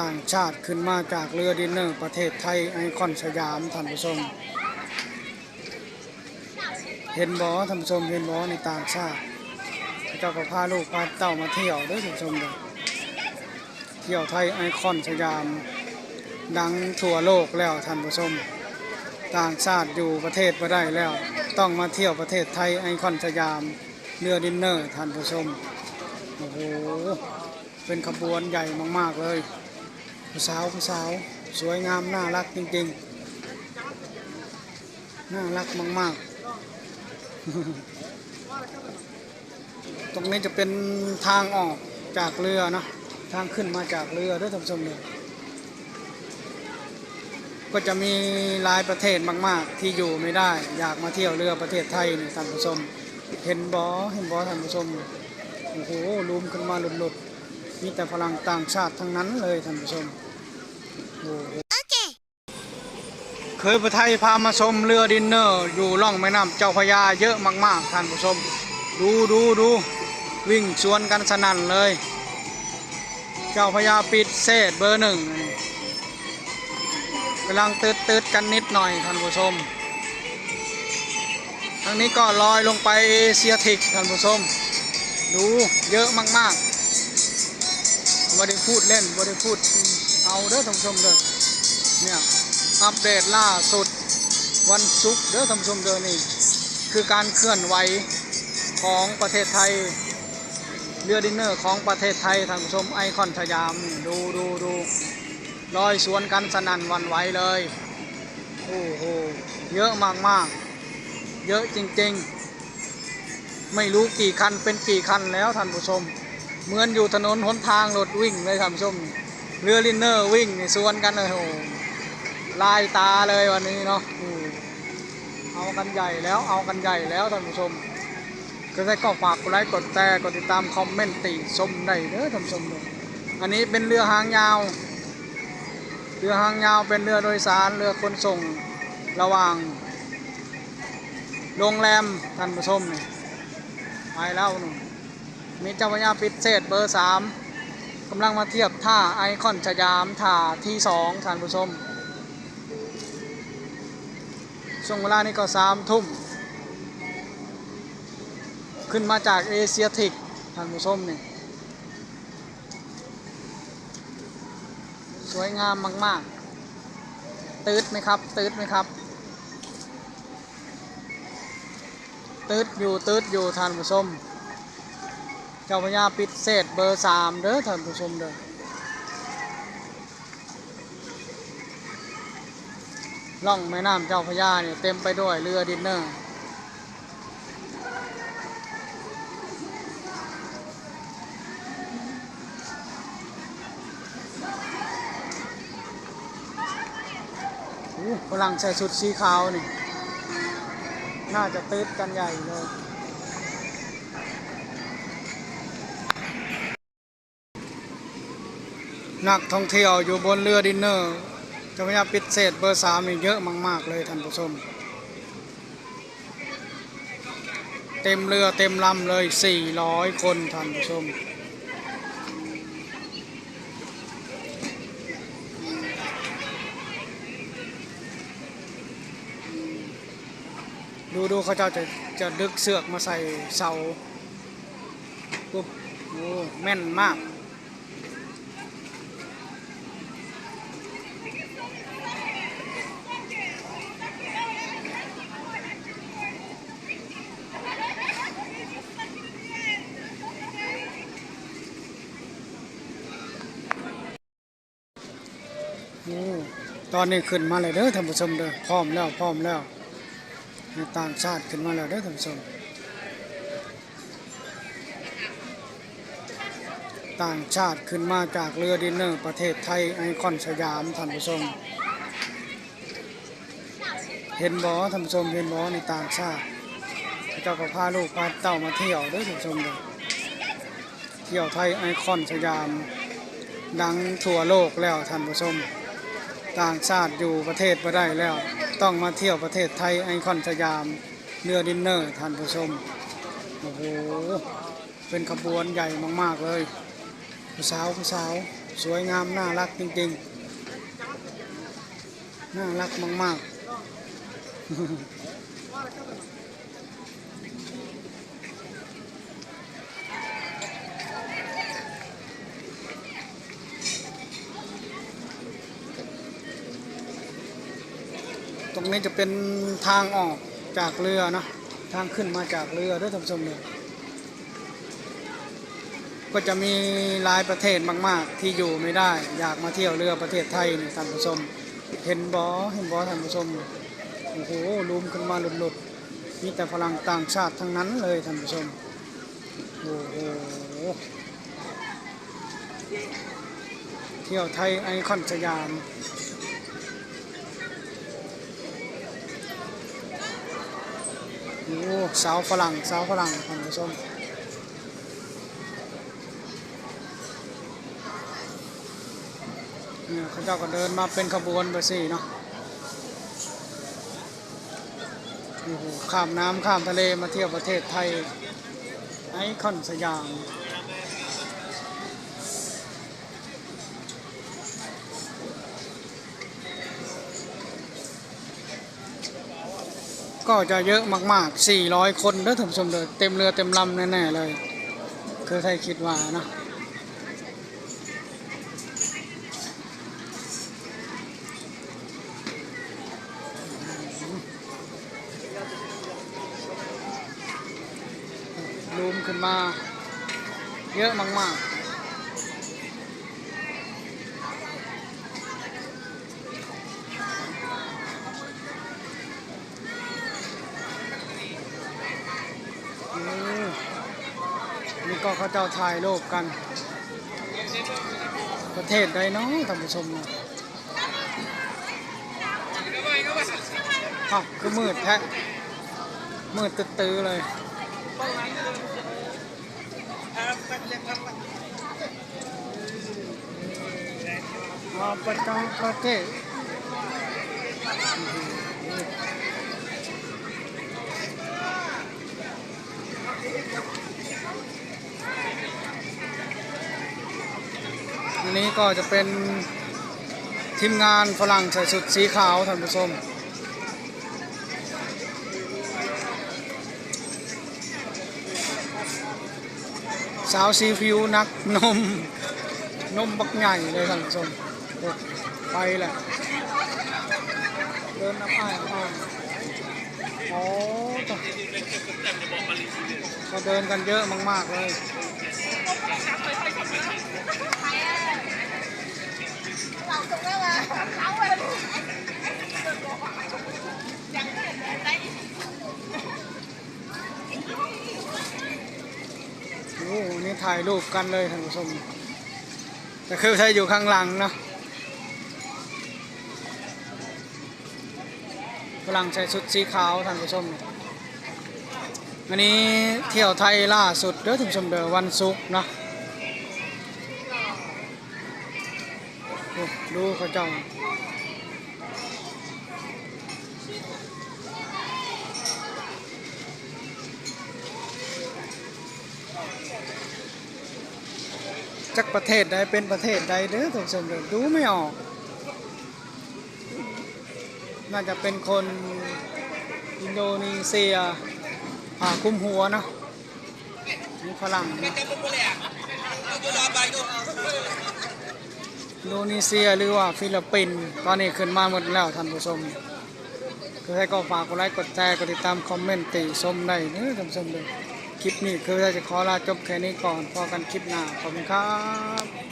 ต่างชาติขึ้นมาจากเรือดินเนอร์ประเทศไทยไอคอนสยามท่านผู้ชม เห็นบ่ท่านผู้ชมเห็นบ่ในต่างชาติเจ้าก็พาลูกพาเต้ามาเที่ยวด้อท่านผู้ชมเด้อเที่ยวไทยไอคอนสยาม ดังทั่วโลกแล้วท่านผู้ชม ต่างชาติอยู่ประเทศมาได้แล้ว ต้องมาเที่ยวประเทศไทยไอคอนสยามเรือดินเนอร์ท่านผู้ชมโอ้โหเป็นขบวนใหญ่มาก ๆ เลย ผู้สาวผู้สาวสวยงามน่ารักจริงๆ น่ารักมากๆ ตรงนี้จะเป็นทางออกจากเรือนะทางขึ้นมาจากเรือด้วยท่านผู้ชมเนี่ยก็จะมีหลายประเทศมาก ๆ ที่อยู่ไม่ได้ อยากมาเที่ยวเรือประเทศไทยนี่ท่านผู้ชม เห็นบอเห็นบอท่านผู้ชมโอ้โหลุมขึ้นมาหลุดๆ มีแต่ฝรั่งต่างชาติทั้งนั้นเลยท่านผู้ชมโอ้โหเคยประไทยพามาชมเรือดินเนอร์ อยู่ล่องแม่น้ำเจ้าพยาเยอะมากๆท่านผู้ชม ดูดูดูวิ่งชวนกันสนั่นเลย เจ้าพยาปิดเศษเบอร์หนึ่งกำลังตืดตืดกันนิดหน่อยท่านผู้ชมทางนี้ก็ลอยลงไปเอเชียทิกท่านผู้ชม ดูเยอะมากๆ ไม่ได้พูดเล่นไม่ได้พูดเอาเด้อท่านผู้ชมเด้อเนี่ยอัปเดตล่าสุดวันศุกร์เด้อท่านผู้ชมเด้อนี่คือการเคลื่อนไหวของประเทศไทยเรือดินเนอร์ของประเทศไทยท่านผู้ชมไอคอนสยามดูดูดูลอยสวนกันสนั่นวันไหวเลยโอ้โหเยอะมากๆเยอะจริงๆ ไม่รู้กี่คันเป็นกี่คันแล้วท่านผู้ชม เหมือนอยู่ถนนหนทางรถวิ่งเลยท่านผู้ชมเรือลินเนอร์วิ่งนี่สวนกันเลยโอ้โหลายตาเลยวันนี้เนาะอเอากันใหญ่แล้วเอากันใหญ่แล้วท่านผู้ชมก็ได้ก็ฝากกดไลค์กดแชร์กดติดตามคอมเมนต์ติชมได้เด้อท่านผู้ชมเด้ออันนี้เป็นเรือหางยาว เรือหางยาวเป็นเรือโดยสารเรือขนส่งระหว่างโรงแรมท่านผู้ชมนี่ไปแล้วนู่นมี เจ้าพระยาปิดเศษเบอร์สามกำลังมาเทียบท่าไอคอนสยามท่าที่สองท่านผู้ชมช่วงเวลานี้ก็สามทุ่ม ขึ้นมาจากเอเชียทิกท่านผู้ชมนี่สวยงามมาก ๆ ตืดไหมครับ ตืดไหมครับ ตืดอยู่ตืดอยู่ท่านผู้ชม เจ้าพญาปิดเศษเบอร์สามเด้อท่านผู้ชมเด้อล่องแม่น้ำเจ้าพญาเนี่ยเต็มไปด้วยเรือดินเนอร์อู้ฝรั่งใส่ชุดสีขาวนี่ น่าจะตืดกันใหญ่เลย นักท่องเที่ยวอยู่บนเรือดินเนอร์เจะพยาปิดเศษเบอร์สามนี่เยอะมาก ๆ เลยท่านผู้ชม เต็มเรือเต็มลำเลย 400 คนท่านผู้ชมดูดูเขาจ้าจะจะดึกเสือกมาใส่เสาปุ๊บโอ้แม่นมาก โอ้ ตอนนี้ขึ้นมาเลยเด้อท่านผู้ชมเด้อพร้อมแล้วพร้อมแล้วในต่างชาติขึ้นมาแล้วเด้อท่านผู้ชม ต่างชาติขึ้นมาจากเรือดินเนอร์ประเทศไทยไอคอนสยามท่านผู้ชม เห็นบอท่านผู้ชมเห็นบอในต่างชาติเขาเจ้าก็พาลูกพาเต้ามาเที่ยวเด้อท่านผู้ชมเด้อเที่ยวไทยไอคอนสยาม ดังทั่วโลกแล้วท่านผู้ชม ต่างชาติอยู่ประเทศมาได้แล้ว ต้องมาเที่ยวประเทศไทยไอคอนสยามเนื้อดินเนอร์ท่านผู้ชมโอ้โหเป็นขบวนใหญ่มาก ๆ เลยผู้สาวผู้สาวสวยงาม น่ารักจริงๆ น่ารักมาก ๆ ตรงนี้จะเป็นทางออกจากเรือนะทางขึ้นมาจากเรือด้วยท่านผู้ชมเนี่ยก็จะมีหลายประเทศมาก ๆ ที่อยู่ไม่ได้ อยากมาเที่ยวเรือประเทศไทยนี่ท่านผู้ชม เห็นบอเห็นบอท่านผู้ชมโอ้โหลุมขึ้นมาหลุดๆมีแต่ฝรั่งต่างชาติทั้งนั้นเลยท่านผู้ชมโอ้โหเที่ยวไทยไอคอนสยาม โอ้สาวฝรั่งสาวฝรั่งท่านผู้ชมเนี่ยเขาเจ้าก็เดินมาเป็นขบวนไปสิเนาะโอ้โหข้ามน้ำข้ามทะเลมาเที่ยวประเทศไทยไอคอนสยาม ก็จะเยอะมากๆ 400 คนเด้อท่านผู้ชมเลยเต็มเรือเต็มลำแน่ๆเลย คือไทยคิดว่านะรูมขึ้นมา เยอะมากๆ เขาเจ้าถ่ายรูปกัน ประเทศใดเนาะท่านผู้ชมเนี่ยอ้าวคือมืดแท้มืดตื้อเลย Ah, pertama pakai. -อัน นี้ก็จะเป็นทีมงานฝรั่งใส่ชุดสีขาวท่านผู้ชมสาวซีฟิวนักนม นมบักใหญ่เลยท่านผู้ชมไปแหละ เดินน้ำอ้ายน้ำอ้ายโอ้ตะก็เดินกันเยอะมาก ๆ เลย โอ้นี่ถ่ายรูปกันเลยท่านผู้ชมแต่คือใช้อยู่ข้างหลังเนาะฝรั่งใส่ชุดสีขาวท่านผู้ชมอันนี้เที่ยวไทยล่าสุดเด้อท่านผู้ชมเด้อวันศุกร์เนาะโอ้ ดูเขาจ้าจักประเทศใดเป็นประเทศใดเด้อท่านผู้ชมเด้อดูไม่ออก น่าจะเป็นคนอินโดนีเซียผ่าคลุมหัวเนาะนี่ฝรั่งนะ โดนีเซียหรือว่าฟิลิปปินส์ตอนนี้ขึ้นมาหมดแล้วท่านผู้ชมคือให้ก็ฝากกดไลค์กดแชร์กดติดตามคอมเมนต์ติชมได้เด้อท่านผู้ชมเลยคลิปนี้คือจะขอลาจบแค่นี้ก่อนพอกันคลิปหน้าขอบคุณครับ